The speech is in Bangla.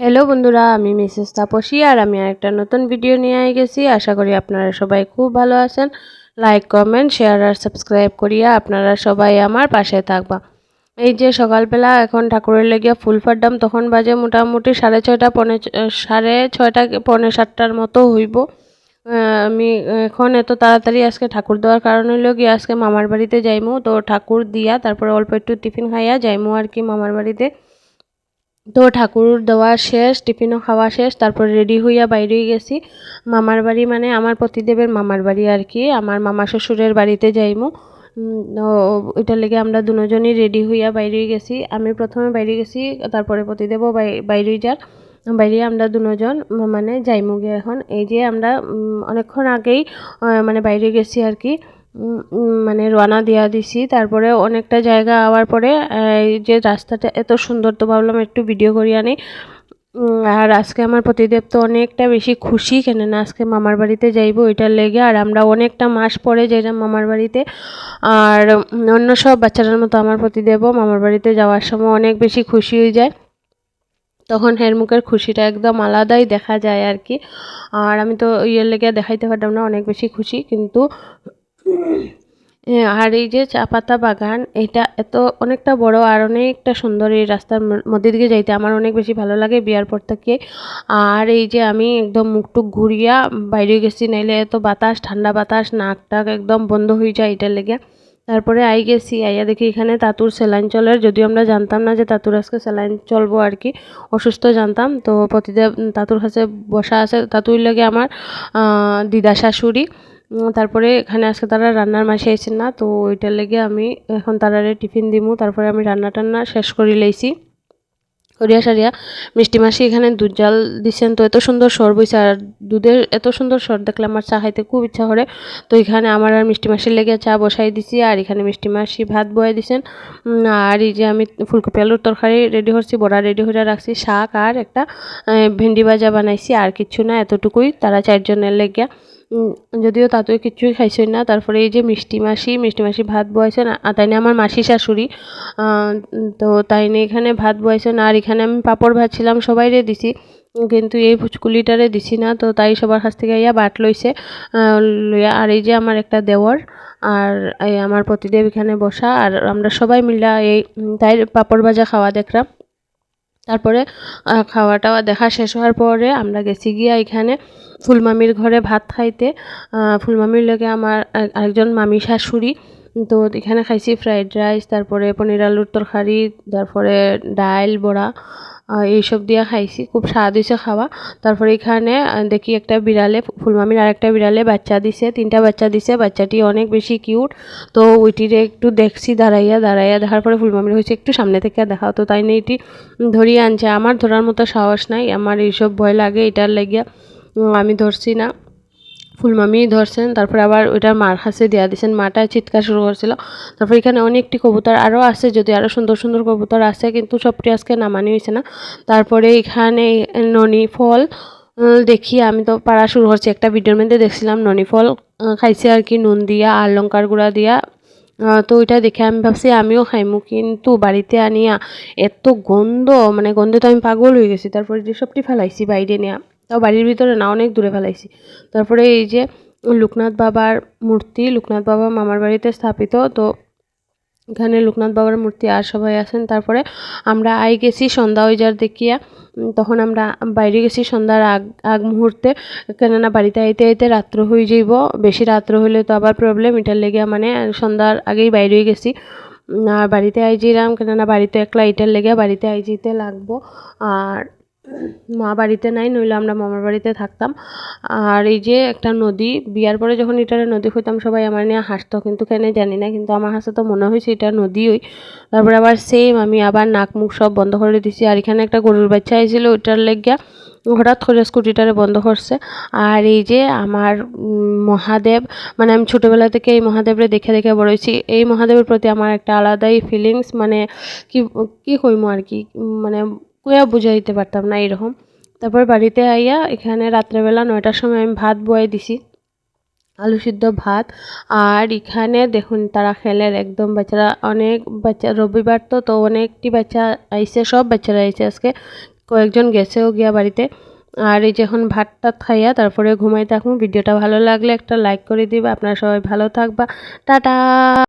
হ্যালো বন্ধুরা, আমি মিসেস তাপসী আর আমি একটা নতুন ভিডিও নিয়ে আই গেছি আশা করি আপনারা সবাই খুব ভালো আছেন। লাইক কমেন্ট শেয়ার আর সাবস্ক্রাইব করিয়া আপনারা সবাই আমার পাশে থাকবা। এই যে সকালবেলা এখন ঠাকুরের লেগিয়া ফুল ফাড্ডাম, তখন বাজে মোটামুটি সাড়ে ছয়টা, পনে সাড়ে ছয়টা, পৌনে সাতটার মতো হইব। আমি এখন এত তাড়াতাড়ি আজকে ঠাকুর দেওয়ার কারণ হইল গিয়ে আজকে মামার বাড়িতে যাইমু। তো ঠাকুর দিয়া তারপরে অল্প একটু টিফিন খাইয়া যাইমু আর কি মামার বাড়িতে। তো ঠাকুর দেওয়া শেষ টিফিনও খাওয়া শেষ, তারপর রেডি হইয়া বাইরে গেছি। মামার বাড়ি মানে আমার পতিদেবের মামার বাড়ি আর কি। আমার মামা শ্বশুরের বাড়িতে যাইমু। ওইটার লেগে আমরা দুজনই রেডি হইয়া বাইরে গেছি। আমি প্রথমে বাইরে গেছি, তারপরে পতিদেবও বাইরে যার বাইরে আমরা দুজন মানে যাইমুগে এখন। এই যে আমরা অনেকক্ষণ আগেই মানে বাইরে গেছি আর কি। মানে রওনা দিয়া দিছি। তারপরে অনেকটা জায়গা আওয়ার পরে, এই যে রাস্তাটা এত সুন্দর তো ভাবলাম একটু ভিডিও করি আনি। আর আজকে আমার প্রতিদেব তো অনেকটা বেশি খুশি, কেননা আজকে মামার বাড়িতে যাইব ওইটার লেগে। আর আমরা অনেকটা মাস পরে যাইলাম মামার বাড়িতে। আর অন্য সব বাচ্চাদের মতো আমার প্রতিদেবও মামার বাড়িতে যাওয়ার সময় অনেক বেশি খুশি হয়ে যায়। তখন হের মুখের খুশিটা একদম আলাদাই দেখা যায় আর কি। আর আমি তো ইয়ের লেগে দেখাইতে পারতাম না, অনেক বেশি খুশি। কিন্তু আর এই যে চা পাতা বাগান, এটা এত অনেকটা বড় আর অনেকটা সুন্দর এই রাস্তার মধ্যে দিকে যাইতে আমার অনেক বেশি ভালো লাগে বিয়ার পর থেকে। আর এই যে আমি একদম মুখটুক ঘুরিয়া বাইরে গেছি, নাইলে এত বাতাস, ঠান্ডা বাতাস, নাক টাক একদম বন্ধ হয়ে যায় এটার লেগে তারপরে আই গেছি, আইয়া দেখি এখানে তাতুর স্যালাইন চলের যদিও আমরা জানতাম না যে তাতুর আজকে স্যালাইন চলবো আর কি, অসুস্থ জানতাম। তো প্রতিদেব তাতুর কাছে বসা আছে, তাতুর লাগে আমার দিদা শাশুড়ি। তারপরে এখানে আজকে তারা রান্নার মাসে আইছেন না, তো ওইটার লেগে আমি এখন তারারে টিফিন দিমু। তারপরে আমি রান্না টান্না শেষ করে লাইছি। করিয়া সারিয়া, মিষ্টি মাসি এখানে দুধ জাল দিছেন, তো এত সুন্দর স্বর বইছে, আর দুধের এত সুন্দর স্বর দেখলে আমার চা খাইতে খুব ইচ্ছা করে। তো এখানে আমার আর মিষ্টি মাসির লেগে চা বসাই দিছি, আর এখানে মিষ্টি মাসি ভাত বয়াই দিছেন। আর এই যে আমি ফুলকপি আলুর তরকারি রেডি করছি, বড়া রেডি করে রাখছি, শাক আর একটা ভেন্ডি ভাজা বানাইছি, আর কিছু না, এতটুকুই তারা চারজনের লেগে। যদিও তাতেও কিচ্ছুই খাইছেন না, তারপরে এই যে মিষ্টি মাসি মিষ্টি মাসি ভাত বয়েছেন তাই আমার মাসি শাশুড়ি তো তাই এখানে ভাত বয়েছেন আর এখানে আমি পাঁপড় ভাজছিলাম সবাইরে দিছি, কিন্তু এই ফুচকুলিটারে দিছি না, তো তাই সবার কাছ থেকে ইয়া বাট লইছে লইয়া, আর এই যে আমার একটা দেওয়ার আর আমার প্রতিদেব এখানে বসা, আর আমরা সবাই মিলা এই তাই পাঁপড় ভাজা খাওয়া দেখলাম তারপরে খাওয়া টাওয়া দেখা শেষ হওয়ার পরে আমরা গেছি গিয়া এখানে ফুলমামির ঘরে ভাত খাইতে। ফুলমামির লগে আমার আরেকজন মামি শাশুড়ি। তো এখানে খাইছি ফ্রাইড রাইস, তারপরে পনির আলুর তরকারি, তারপরে ডাইল বড়া। এইসব দিয়ে খাইছি, খুব স্বাদ হয়েছে খাওয়া। তারপর এখানে দেখি একটা বিড়ালে, ফুলমামির আরেকটা বিড়ালে বাচ্চা দিছে, তিনটা বাচ্চা দিছে, বাচ্চাটি অনেক বেশি কিউট তো ওইটিরে একটু দেখছি, দাঁড়াইয়া দাঁড়াইয়া দেখার পরে ফুলমামির হয়েছে একটু সামনে থেকে দেখা তো তাই নিয়ে এটি ধরিয়ে আনছে। আমার ধরার মতো সাহস নাই, আমার এইসব ভয় লাগে, এটার লাগিয়া আমি ধরছি না। ফুলমামি ধরছেন, তারপরে আবার ওইটার মার কাছে দেওয়া দিয়েছেন মাটা চিৎকার শুরু করছিল। তারপর এখানে অনেকটি কবুতর আরও আছে, যদি আরও সুন্দর সুন্দর কবুতর আছে, কিন্তু সবটি আজকে নামানি হয়েছে না। তারপরে এখানে ননি ফল দেখি, আমি তো পাড়া শুরু করছি একটা ভিডিওর মধ্যে দেখছিলাম, ননি ফল খাইছে আর কি, নুন দিয়া, আর লঙ্কার গুঁড়া দিয়া। তো ওইটা দেখে আমি ভাবছি, আমিও খাইমু, কিন্তু বাড়িতে আনিয়া এত গন্ধ মানে গন্ধে তো আমি পাগল হয়ে গেছি, তারপরে যে সবটি ফেলাইছি বাইরে নেওয়া তাও বাড়ির ভিতরে না, অনেক দূরে ফেলাইছি। তারপরে এই যে লোকনাথ বাবার মূর্তি, লোকনাথ বাবা মামার বাড়িতে স্থাপিত, তো এখানে লোকনাথ বাবার মূর্তি আর সবাই আছেন। তারপরে আমরা আই গেছি সন্ধ্যা ওই যার দেখিয়া তখন আমরা বাইরে গেছি সন্ধ্যার আগ আগ মুহূর্তে। কেননা বাড়িতে আইতে আইতে রাত্র হয়ে যাইব, বেশি রাত্র হইলে তো আবার প্রবলেম এটার লেগে মানে সন্ধ্যার আগেই বাইরে গেছি। আর বাড়িতে আই যাইলাম, কেননা বাড়িতে একলা এটার লেগে বাড়িতে আই যেতে লাগবো। আর মা বাড়িতে নাই, নইলে আমরা মামার বাড়িতে থাকতাম। আর এই যে একটা নদী, বিয়ার পরে যখন এটার নদী হইতাম সবাই আমার নিয়ে হাসতো, কিন্তু কেন জানি না, কিন্তু আমার হাসতে তো মনে হয়েছে এটা নদীই। তারপরে আবার সেম আমি আবার নাক মুখ সব বন্ধ করে দিছি। আর এখানে একটা গরুর বাচ্চা আইছিল, ওইটার লেগিয়া হঠাৎ করে স্কুটিটারে বন্ধ করছে। আর এই যে আমার মহাদেব মানে আমি ছোটোবেলা থেকে এই মহাদেবরে দেখে দেখে বড় এই মহাদেবের প্রতি আমার একটা আলাদাই ফিলিংস মানে কি, কী কইমো আর কি মানে কইয়া বুঝাইতে পারতাম না এরকম। তারপর বাড়িতে আইয়া এখানে রাত্রেবেলা নয়টার সময় আমি ভাত বয়ে দিছি। আলু সিদ্ধ ভাত। আর এখানে দেখুন তারা খেলের একদম বাচ্চারা, অনেক বাচ্চা, রবিবার তো তো অনেকটি বাচ্চা আইসে সব বাচ্চারা আইসে আজকে। কয়েকজন গেছেও গিয়া বাড়িতে। আর এই যখন এখন ভাত টাত খাইয়া তারপরে ঘুমাই থাকুন। ভিডিওটা ভালো লাগলে একটা লাইক করে দিবা। আপনারা সবাই ভালো থাকবা। টাটা!